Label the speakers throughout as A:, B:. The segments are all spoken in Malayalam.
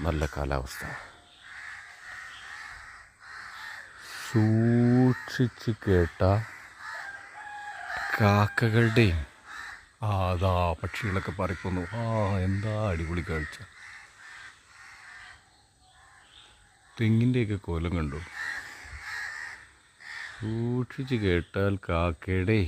A: നല്ല കാലാവസ്ഥ. സൂക്ഷിച്ച് കേട്ട കാക്കകളുടെയും ആ അതാ പക്ഷികളൊക്കെ പറിക്കുന്നു ആ എന്താ അടിപൊളി കാഴ്ച. തെങ്ങിന്റെയൊക്കെ കോലം കണ്ടു. സൂക്ഷിച്ച് കേട്ടാൽ കാക്കയുടെ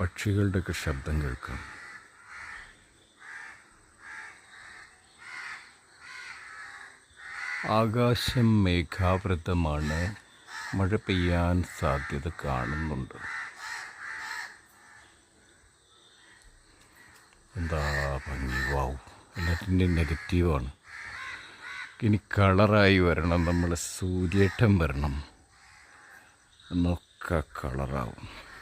A: പക്ഷികളുടെയൊക്കെ ശബ്ദം കേൾക്കാം. ആകാശം മേഘാവൃതമാണ്. മഴ പെയ്യാൻ സാധ്യത കാണുന്നുണ്ട്. എന്താ ഭംഗി? വാവ് എല്ലാത്തിന്റെ നെഗറ്റീവാണ് ഇനി കളറായി വരണം നമ്മൾ സൂര്യേട്ടം വരണം. എന്നൊക്കെ കളറാവും.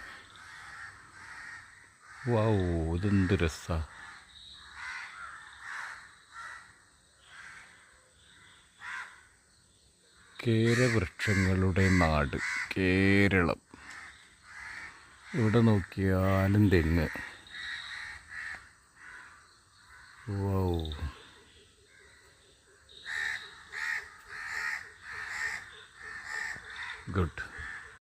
A: വാവ് ഇതെന്ത് കേരവൃക്ഷങ്ങളുടെ നാട് കേരളം. ഇവിടെ നോക്കിയാലും തെങ്ങ്. വൗ. ഗുഡ്.